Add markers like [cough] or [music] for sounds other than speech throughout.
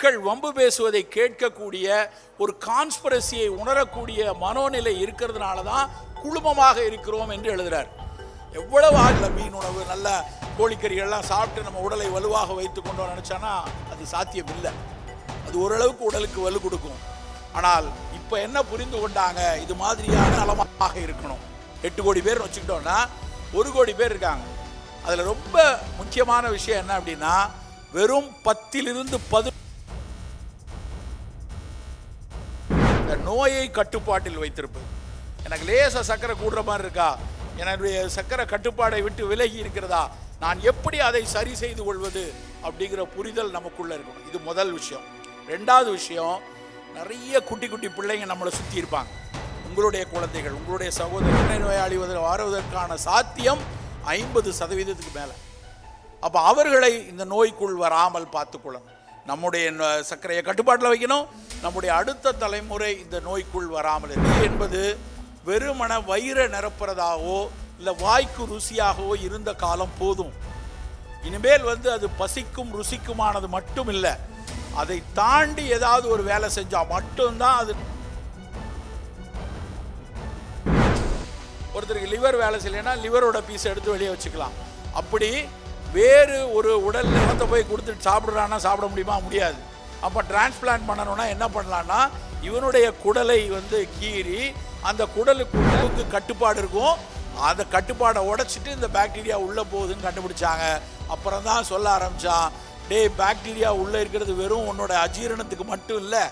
மக்கள் வம்பு பேசுவதை கேட்கக்கூடிய ஒரு கான்ஸ்பிரசியை உணரக்கூடிய மனோநிலை இருக்கிறதுனால தான் குழுமமாக இருக்கிறோம் என்று எழுதுறார். எவ்வளவு ஆகல மீன் உணவு நல்ல கோழிக்கறிகள்லாம் சாப்பிட்டு நம்ம உடலை வலுவாக வைத்து கொண்டோம் நினச்சோன்னா அது சாத்தியம் இல்லை அது ஓரளவுக்கு உடலுக்கு வலு கொடுக்கும். ஆனால் இப்போ என்ன புரிந்து கொண்டாங்க? இது மாதிரியான நலமாக இருக்கணும். எட்டு கோடி பேர் வச்சுக்கிட்டோம்னா ஒரு கோடி பேர் இருக்காங்க. அதில் ரொம்ப முக்கியமான விஷயம் என்ன அப்படின்னா வெறும் பத்திலிருந்து பது இந்த நோயை கட்டுப்பாட்டில் வைத்திருப்பது. எனக்கு லேசாக சக்கரை கூடுற மாதிரி இருக்கா? என்னுடைய சக்கரை கட்டுப்பாடை விட்டு விலகி இருக்கிறதா? நான் எப்படி அதை சரி செய்து கொள்வது அப்படிங்கிற புரிதல் நமக்குள்ளே இருக்கணும். இது முதல் விஷயம். ரெண்டாவது விஷயம் நிறைய குட்டி குட்டி பிள்ளைங்க நம்மளை சுற்றி இருப்பாங்க. உங்களுடைய குழந்தைகள் உங்களுடைய சகோதரர் எண்ணெய் நோயாளி வருவதற்கான சாத்தியம் ஐம்பது சதவீதத்துக்கு மேலே. அப்போ அவர்களை இந்த நோய்க்குள் வராமல் பார்த்துக்கொள்ளணும் நம்முடைய ந- சர்க்கரையை கட்டுப்பாட்டில் வைக்கணும். நம்முடைய அடுத்த தலைமுறை இந்த நோய்க்குள் வராமல் இருக்கு என்பது வெறுமன வயிறை நிரப்புறதாகவோ இல்லை வாய்க்கு ருசியாகவோ இருந்த காலம் போதும். இனிமேல் வந்து அது பசிக்கும் ருசிக்குமானது மட்டும் இல்லை அதை தாண்டி ஏதாவது ஒரு வேலை செஞ்சால் மட்டும்தான் அது. ஒருத்தருக்கு லிவர் வேலை செய்யலைன்னா லிவரோட பீஸ் எடுத்து வெளியே வச்சுக்கலாம். அப்படி வேறு ஒரு உடல் நிலத்தை போய் கொடுத்துட்டு சாப்பிட்றான்னா சாப்பிட முடியுமா? முடியாது. அப்போ டிரான்ஸ்பிளான்ட் பண்ணணும்னா என்ன பண்ணலான்னா இவனுடைய குடலை வந்து கீறி அந்த குடலுக்கு கட்டுப்பாடு இருக்கும். அந்த கட்டுப்பாடை உடைச்சிட்டு இந்த பாக்டீரியா உள்ளே போகுதுன்னு கண்டுபிடிச்சாங்க. அப்புறம் தான் சொல்ல ஆரம்பித்தான் டேய் பாக்டீரியா உள்ளே இருக்கிறது வெறும் உன்னோட அஜீரணத்துக்கு மட்டும் இல்லை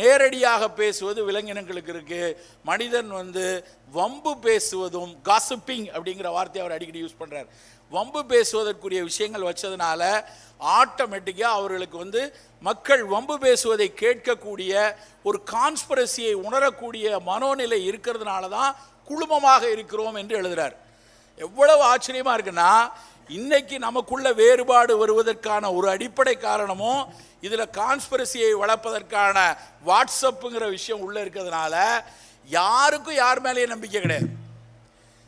நேரடியாக பேசுவது விலங்கினங்களுக்கு இருக்கு. மனிதன் வந்து வம்பு பேசுவதும் காசிப்பிங் அப்படிங்கிற வார்த்தையை அவர் அடிக்கடி யூஸ் பண்றார். வம்பு பேசுவதற்குரிய விஷயங்கள் வச்சதுனால ஆட்டோமேட்டிக்காக அவர்களுக்கு வந்து மக்கள் வம்பு பேசுவதை கேட்கக்கூடிய ஒரு கான்ஸ்பிரசியை உணரக்கூடிய மனோநிலை இருக்கிறதுனால தான் குழுமமாக இருக்கிறோம் என்று எழுதுறார். எவ்வளவு ஆச்சரியமாக இருக்குன்னா இன்னைக்கு நமக்குள்ள வேறுபாடு வருவதற்கான ஒரு அடிப்படை காரணமும் இதில் கான்ஸ்பிரசியை வளர்ப்பதற்கான வாட்ஸ்அப்புங்கிற விஷயம் உள்ளே இருக்கிறதுனால யாருக்கும் யார் மேலேயும் நம்பிக்கை கிடையாது.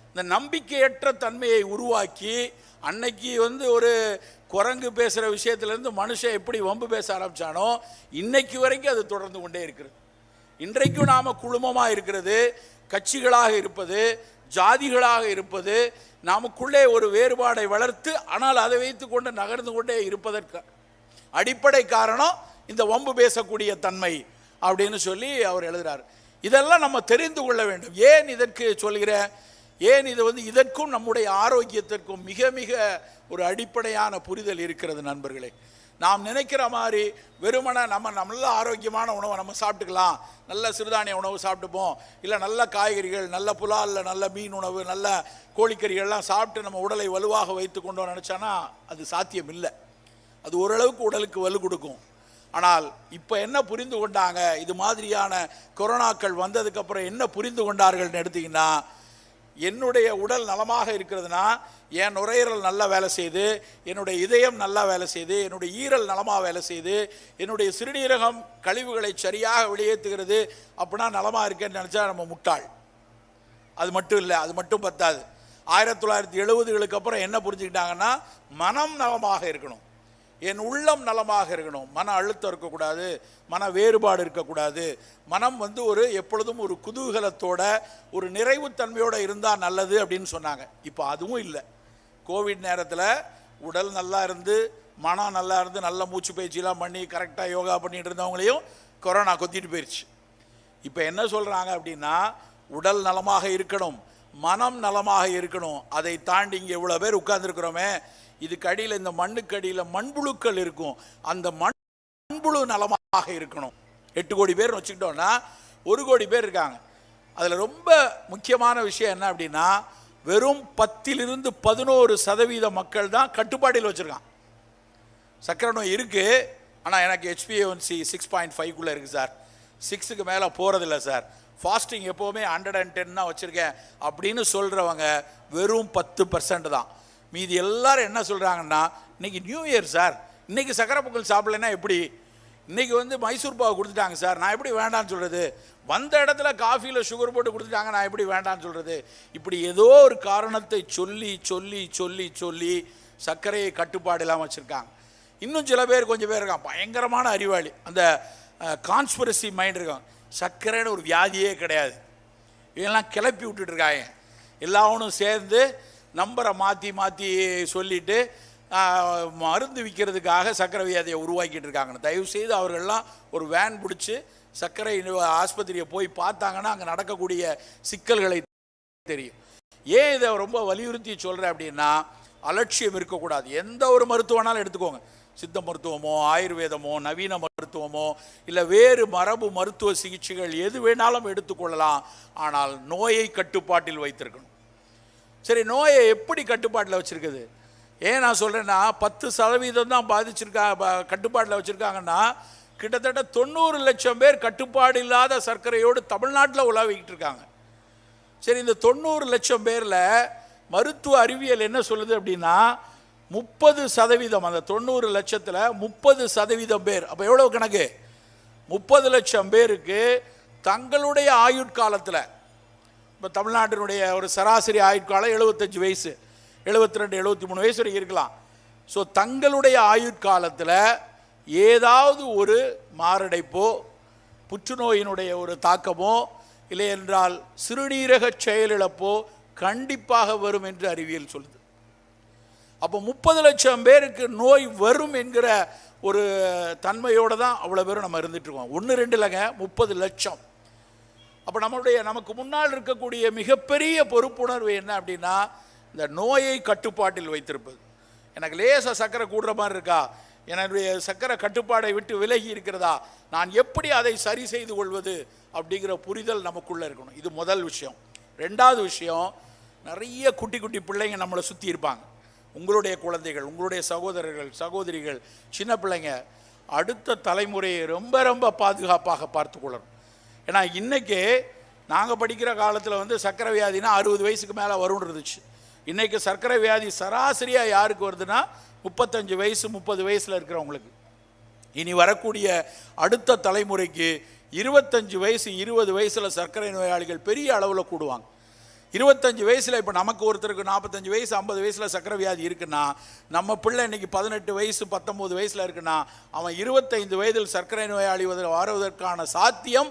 இந்த நம்பிக்கையற்ற தன்மையை உருவாக்கி அன்னைக்கு வந்து ஒரு குரங்கு பேசுகிற விஷயத்துலேருந்து மனுஷன் எப்படி வம்பு பேச ஆரம்பித்தானோ இன்னைக்கு வரைக்கும் அது தொடர்ந்து கொண்டே இருக்கிறது. இன்றைக்கும் நாம் குழுமமாக இருக்கிறது கட்சிகளாக இருப்பது ஜாதிகளாக இருப்பது நமக்குள்ளே ஒரு வேறுபாடை வளர்த்து ஆனால் அதை வைத்து கொண்டு நகர்ந்து கொண்டே இருப்பதற்கு அடிப்படை காரணம் இந்த வம்பு பேசக்கூடிய தன்மை அப்படின்னு சொல்லி அவர் எழுதுறார். இதெல்லாம் நம்ம தெரிந்து கொள்ள வேண்டும். ஏன் இதற்கு சொல்கிறேன்? ஏன் இது வந்து இதற்கும் நம்முடைய ஆரோக்கியத்திற்கும் மிக மிக ஒரு அடிப்படையான புரிதல் இருக்கிறது நண்பர்களே. நாம் நினைக்கிற மாதிரி வெறுமனே நம்ம நல்ல ஆரோக்கியமான உணவை நம்ம சாப்பிட்டுக்கலாம். நல்ல சிறுதானிய உணவு சாப்பிட்டுப்போம். இல்லை நல்ல காய்கறிகள் நல்ல புலாலில் நல்ல மீன் உணவு நல்ல கோழிக்கறிகள்லாம் சாப்பிட்டு நம்ம உடலை வலுவாக வைத்து கொண்டோம் நினச்சானா அது சாத்தியம் இல்லை. அது ஓரளவுக்கு உடலுக்கு வலு கொடுக்கும். ஆனால் இப்போ என்ன புரிந்து கொண்டாங்க? இது மாதிரியான கொரோனாக்கள் வந்ததுக்கப்புறம் என்ன புரிந்து கொண்டார்கள்னு எடுத்திங்கன்னா என்னுடைய உடல் நலமாக இருக்கிறதுனா என் நுரையீரல் நல்லா வேலை செய்து என்னுடைய இதயம் நல்லா வேலை செய்து என்னுடைய ஈரல் நலமாக வேலை செய்து என்னுடைய சிறுநீரகம் கழிவுகளை சரியாக வெளியேற்றுகிறது அப்படின்னா நலமாக இருக்கேன்னு நினச்சா நம்ம முட்டாள். அது மட்டும் இல்லை அது மட்டும் பத்தாது. ஆயிரத்தி தொள்ளாயிரத்தி எழுபதுகளுக்கு அப்புறம் என்ன புரிஞ்சுக்கிட்டாங்கன்னா மனம் நலமாக இருக்கணும். என் உள்ளம் நலமாக இருக்கணும். மன அழுத்தம் இருக்கக்கூடாது மன வேறுபாடு இருக்கக்கூடாது. மனம் வந்து ஒரு எப்பொழுதும் ஒரு குதூகலத்தோட ஒரு நிறைவுத்தன்மையோடு இருந்தால் நல்லது அப்படின்னு சொன்னாங்க. இப்போ அதுவும் இல்லை. கோவிட் நேரத்தில் உடல் நல்லா இருந்து மனம் நல்லா இருந்து நல்ல மூச்சு பயிற்சிலாம் பண்ணி கரெக்டாக யோகா பண்ணிகிட்டு இருந்தவங்களையும் கொரோனா கொத்திட்டு போயிடுச்சு இப்போ என்ன சொல்கிறாங்க அப்படின்னா உடல் நலமாக இருக்கணும் மனம் நலமாக இருக்கணும். அதை தாண்டி இங்கே இவ்வளோ பேர் உட்கார்ந்துருக்குறோமே இதுக்கு அடியில் இந்த மண்ணுக்கு அடியில் மண்புழுக்கள் இருக்கும். அந்த மண் மண்புழு நலமாக இருக்கணும். எட்டு கோடி பேர் வச்சுக்கிட்டோம்னா ஒரு கோடி பேர் இருக்காங்க. அதில் ரொம்ப முக்கியமான விஷயம் என்ன அப்படின்னா வெறும் பத்திலிருந்து பதினோரு சதவீத மக்கள் தான் கட்டுப்பாட்டில் வச்சுருக்கான் சக்கரை நோய் இருக்குது ஆனால் எனக்கு ஹெச்பிஏஒன்சி சிக்ஸ் பாயிண்ட் ஃபைவ்க்குள்ளே இருக்குது சார். சிக்ஸுக்கு மேலே போகிறதில்ல சார். ஃபாஸ்டிங் எப்போவுமே ஹண்ட்ரட் அண்ட் டென் தான் வச்சுருக்கேன். அப்படின்னு சொல்கிறவங்க வெறும் பத்து பர்சன்ட் தான். மீதி எல்லாரும் என்ன சொல்கிறாங்கன்னா இன்னைக்கு நியூ இயர் சார் இன்னைக்கு சக்கரை பொங்கல் சாப்பிட்லன்னா எப்படி? இன்னைக்கு வந்து மைசூர் பாவை கொடுத்துட்டாங்க சார் நான் எப்படி வேண்டாம்னு சொல்கிறது வந்த இடத்துல காஃபியில் சுகர் போட்டு கொடுத்துட்டாங்க நான் எப்படி வேண்டாம்னு சொல்கிறது இப்படி ஏதோ ஒரு காரணத்தை சொல்லி சொல்லி சொல்லி சொல்லி சர்க்கரையை கட்டுப்பாடு இல்லாமல் வச்சுருக்காங்க. இன்னும் சில பேர் கொஞ்சம் பேர் இருக்கான் பயங்கரமான அறிவாளி. அந்த கான்ஸ்பிரசி மைண்ட் இருக்கான் சர்க்கரைன்னு ஒரு வியாதியே கிடையாது. இதெல்லாம் கிளப்பி விட்டுட்டு இருக்காங்க. எல்லாவனும் சேர்ந்து நம்பரை மாற்றி மாற்றி சொல்லிட்டு மருந்து விற்கிறதுக்காக சர்க்கரை வியாதியை உருவாக்கிட்டு இருக்காங்க தயவுசெய்து அவர்கள்லாம் ஒரு வேன் பிடிச்சி சர்க்கரை ஆஸ்பத்திரியை போய் பார்த்தாங்கன்னா அங்கே நடக்கக்கூடிய சிக்கல்களை தெரியும். ஏன் இதை ரொம்ப வலியுறுத்தி சொல்கிறேன் அப்படின்னா அலட்சியம் இருக்கக்கூடாது. எந்த ஒரு மருத்துவனாலும் எடுத்துக்கோங்க. சித்த மருத்துவமோ ஆயுர்வேதமோ நவீன மருத்துவமோ இல்லை வேறு மரபு மருத்துவ சிகிச்சைகள் எது வேணாலும் எடுத்துக்கொள்ளலாம். ஆனால் நோயை கட்டுப்பாட்டில் வைத்திருக்கணும். சரி நோயை எப்படி கட்டுப்பாட்டில் வச்சுருக்குது? ஏன் நான் சொல்கிறேன்னா பத்து சதவீதம் தான் பாதிச்சிருக்கா ப- கட்டுப்பாட்டில் வச்சுருக்காங்கன்னா கிட்டத்தட்ட தொண்ணூறு லட்சம் பேர் கட்டுப்பாடு இல்லாத சர்க்கரையோடு தமிழ்நாட்டில் உலாவிக்கிட்டு இருக்காங்க. சரி இந்த தொண்ணூறு லட்சம் பேரில் மருத்துவ அறிவியல் என்ன சொல்லுது அப்படின்னா முப்பது சதவீதம் அந்த தொண்ணூறு லட்சத்தில் முப்பது சதவீதம் பேர் அப்போ எவ்வளோ கணக்கு? முப்பது லட்சம் பேருக்கு தங்களுடைய ஆயுட்காலத்தில் இப்போ தமிழ்நாட்டினுடைய ஒரு சராசரி ஆயுட்காலம் எழுபத்தஞ்சு வயசு. எழுபத்தி ரெண்டு எழுபத்தி மூணு வயசு வரைக்கும் இருக்கலாம். ஸோ தங்களுடைய ஆயுட்காலத்தில் ஏதாவது ஒரு மாரடைப்போ புற்றுநோயினுடைய ஒரு தாக்கமோ இல்லை என்றால் சிறுநீரக செயலிழப்போ கண்டிப்பாக வரும் என்று அறிவியல் சொல்லுது. அப்போ முப்பது லட்சம் பேருக்கு நோய் வரும் என்கிற ஒரு தன்மையோடு தான் அவ்வளோ பேரும் நம்ம இருந்துட்டுருக்கோம் ஒன்று ரெண்டு இல்லைங்க முப்பது லட்சம். அப்போ நம்மளுடைய நமக்கு முன்னால் இருக்கக்கூடிய மிகப்பெரிய பொறுப்புணர்வு என்ன அப்படின்னா இந்த நோயை கட்டுப்பாட்டில் வைத்திருப்பது. எனக்கு லேசாக சர்க்கரை கூடுற மாதிரி இருக்கா? என்னுடைய சர்க்கரை கட்டுப்பாடை விட்டு விலகி இருக்கிறதா? நான் எப்படி அதை சரி செய்து கொள்வது அப்படிங்கிற புரிதல் நமக்குள்ளே இருக்கணும். இது முதல் விஷயம். ரெண்டாவது விஷயம் நிறைய குட்டி குட்டி பிள்ளைங்க நம்மளை சுற்றி இருப்பாங்க. உங்களுடைய குழந்தைகள் உங்களுடைய சகோதரர்கள் சகோதரிகள் சின்ன பிள்ளைங்க அடுத்த தலைமுறையை ரொம்ப ரொம்ப பாதுகாப்பாக பார்த்து கொள்ளணும். ஏன்னா இன்றைக்கி நாங்கள் படிக்கிற காலத்தில் வந்து சர்க்கரை வியாதினா அறுபது வயசுக்கு மேலே வரும்னு இருந்துச்சு. இன்றைக்கி சர்க்கரை வியாதி சராசரியாக யாருக்கு வருதுன்னா முப்பத்தஞ்சு வயசு முப்பது வயசில் இருக்கிறவங்களுக்கு. இனி வரக்கூடிய அடுத்த தலைமுறைக்கு இருபத்தஞ்சு வயசு இருபது வயசில் சர்க்கரை நோயாளிகள் பெரிய அளவில் கூடுவாங்க. இருபத்தஞ்சு வயசில் இப்போ நமக்கு ஒருத்தருக்கு நாற்பத்தஞ்சு வயசு ஐம்பது வயசில் சர்க்கரை வியாதி இருக்குன்னா நம்ம பிள்ளை இன்னைக்கு பதினெட்டு வயசு பத்தொம்போது வயசில் இருக்குன்னா அவன் இருபத்தைந்து வயதில் சர்க்கரை நோயாளி வருவதற்கான சாத்தியம்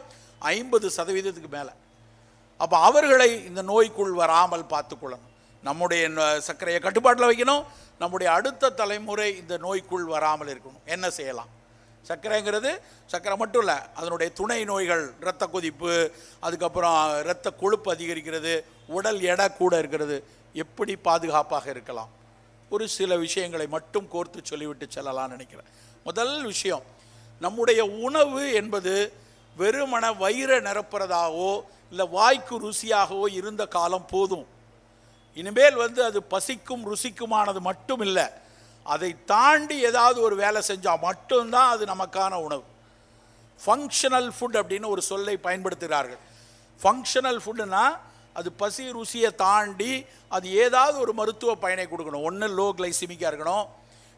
ஐம்பது சதவீதத்துக்கு மேலே. அப்போ அவர்களை இந்த நோய்க்குள் வராமல் பார்த்துக்கொள்ளணும். நம்முடைய சர்க்கரையை கட்டுப்பாட்டில் வைக்கணும். நம்முடைய அடுத்த தலைமுறை இந்த நோய்க்குள் வராமல் இருக்கணும். என்ன செய்யலாம்? சர்க்கரைங்கிறது சர்க்கரை மட்டும் இல்லை அதனுடைய துணை நோய்கள் இரத்த கொதிப்பு அதுக்கப்புறம் இரத்த கொழுப்பு அதிகரிக்கிறது உடல் எடை கூட இருக்கிறது. எப்படி பாதுகாப்பாக இருக்கலாம்? ஒரு சில விஷயங்களை மட்டும் கோர்த்து சொல்லிவிட்டு செல்லலாம்னு நினைக்கிறேன். முதல் விஷயம் நம்முடைய உணவு என்பது வெறுமன வயிறை நிரப்புறதாகவோ இல்லை வாய்க்கு ருசியாகவோ இருந்த காலம் போதும். இனிமேல் வந்து அது பசிக்கும் ருசிக்குமானது மட்டும் இல்லை அதை தாண்டி ஏதாவது ஒரு வேலை செஞ்சால் மட்டும்தான் அது நமக்கான உணவு. ஃபங்க்ஷனல் ஃபுட் அப்படின்னு ஒரு சொல்லை பயன்படுத்துகிறார்கள். ஃபங்க்ஷனல் ஃபுட்டுனா அது பசி ருசியை தாண்டி அது ஏதாவது ஒரு மருத்துவ பயனை கொடுக்கணும். ஒன்று லோ கிளைசிமிக்காக இருக்கணும்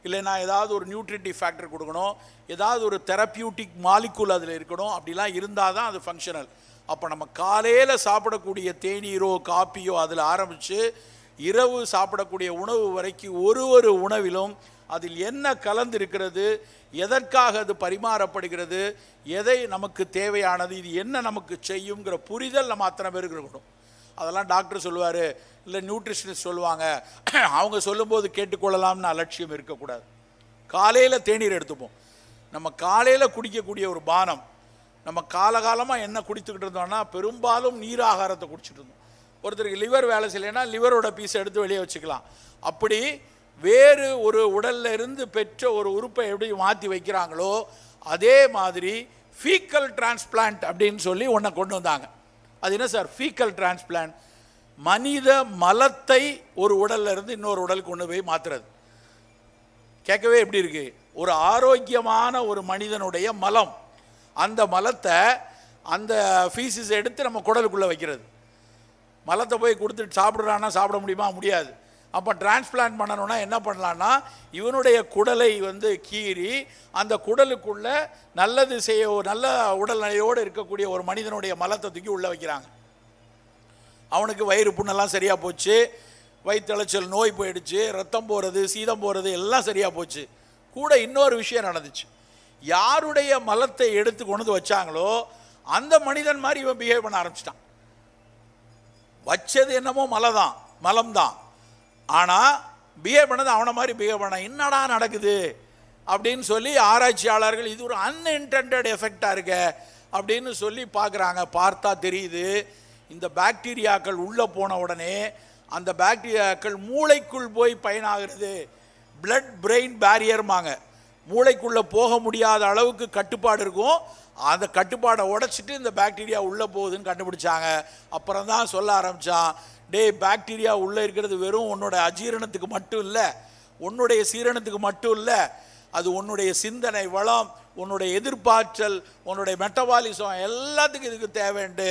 இல்லைன்னா ஏதாவது ஒரு நியூட்ரிட்டிவ் ஃபேக்டர் கொடுக்கணும் ஏதாவது ஒரு தெரப்பியூட்டிக் மாலிக்குல் அதில் இருக்கணும் அப்படிலாம் இருந்தால் தான் அது ஃபங்க்ஷனல் அப்போ நம்ம காலையில் சாப்பிடக்கூடிய தேநீரோ காப்பியோ அதில் ஆரம்பித்து இரவு சாப்பிடக்கூடிய உணவு வரைக்கும் ஒரு ஒரு உணவிலும் அதில் என்ன கலந்து இருக்கிறது எதற்காக அது பரிமாறப்படுகிறது எதை நமக்கு தேவையானது இது என்ன நமக்கு செய்யுங்கிற புரிதல் நம்ம அத்தனை பேருக்கு இருக்கணும். அதெல்லாம் டாக்டர் சொல்லுவார் இல்லை நியூட்ரிஷனிஸ்ட் சொல்லுவாங்க. [clears throat] அவங்க சொல்லும்போது கேட்டுக்கொள்ளலாம்னு அலட்சியம் இருக்கக்கூடாது. காலையில் தேநீர் எடுத்துப்போம். நம்ம காலையில் குடிக்கக்கூடிய ஒரு பானம் நம்ம காலகாலமாக என்ன குடித்துக்கிட்டு இருந்தோம்னா பெரும்பாலும் நீர் ஆகாரத்தை குடிச்சிட்டு இருந்தோம். ஒருத்தருக்கு லிவர் வேலை செய்யலைன்னா லிவரோட பீஸ் எடுத்து வெளியே வச்சுக்கலாம். அப்படி வேறு ஒரு உடல்ல இருந்து பெற்ற ஒரு உறுப்பை எப்படி மாற்றி வைக்கிறாங்களோ அதே மாதிரி ஃபீக்கல் டிரான்ஸ்பிளான்ட் அப்படின்னு சொல்லி ஒன்றை கொண்டு வந்தாங்க. அது என்ன சார்? ஃபீக்கல் டிரான்ஸ்பிளான்ட் மனித மலத்தை ஒரு உடல்ல இருந்து இன்னொரு உடலுக்கு கொண்டு போய் மாத்துறது. கேட்கவே எப்படி இருக்கு? ஒரு ஆரோக்கியமான ஒரு மனிதனுடைய மலம். அந்த மலத்தை அந்த ஃபீஸஸ் எடுத்து நம்ம குடலுக்குள்ளே வைக்கிறது. மலத்தை போய் கொடுத்துட்டு சாப்பிட்றான்னா சாப்பிட முடியுமா? முடியாது. அப்போ டிரான்ஸ்பிளான்ட் பண்ணணும்னா என்ன பண்ணலான்னா இவனுடைய குடலை வந்து கீறி அந்த குடலுக்குள்ளே நல்லது செய்ய நல்ல உடல்நிலையோடு இருக்கக்கூடிய ஒரு மனிதனுடைய மலத்தை தூக்கி உள்ளே வைக்கிறாங்க. அவனுக்கு வயிறு புண்ணெல்லாம் சரியாக போச்சு. வயிற்றுளைச்சல் நோய் போயிடுச்சு. ரத்தம் போகிறது சீதம் போகிறது எல்லாம் சரியாக போச்சு. கூட இன்னொரு விஷயம் நடந்துச்சு. யாருடைய மலத்தை எடுத்து கொண்டு வந்து வச்சாங்களோ அந்த மனிதன் மாதிரி இவன் பிஹேவ் பண்ண ஆரம்பிச்சிட்டான். வச்சது என்னமோ மலை தான் மலம் தான் ஆனால் பிஹேவ் பண்ணது அவனை மாதிரி பிஹேவ் பண்ண என்னடா நடக்குது? அப்படின்னு சொல்லி ஆராய்ச்சியாளர்கள் இது ஒரு அன்இன்டென்டட் எஃபெக்டாக இருக்க அப்படின்னு சொல்லி பார்க்குறாங்க. பார்த்தா தெரியுது இந்த பாக்டீரியாக்கள் உள்ளே போன உடனே அந்த பாக்டீரியாக்கள் மூளைக்குள் போய் பயனாகிறது. பிளட் பிரெயின் பேரியர்மாங்க மூளைக்குள்ளே போக முடியாத அளவுக்கு கட்டுப்பாடு இருக்கும். அந்த கட்டுப்பாடை உடைச்சிட்டு இந்த பாக்டீரியா உள்ளே போகுதுன்னு கண்டுபிடிச்சாங்க. அப்புறம் தான் சொல்ல ஆரம்பித்தான் டே பாக்டீரியா உள்ளே இருக்கிறது வெறும் உன்னோட அஜீரணத்துக்கு மட்டும் இல்லை. உன்னுடைய சீரணத்துக்கு மட்டும் இல்லை. அது உன்னுடைய சிந்தனை வளம் உன்னுடைய எதிர்பார்த்தல் உன்னுடைய மெட்டபாலிசம் எல்லாத்துக்கும் இதுக்கு தேவைண்டு.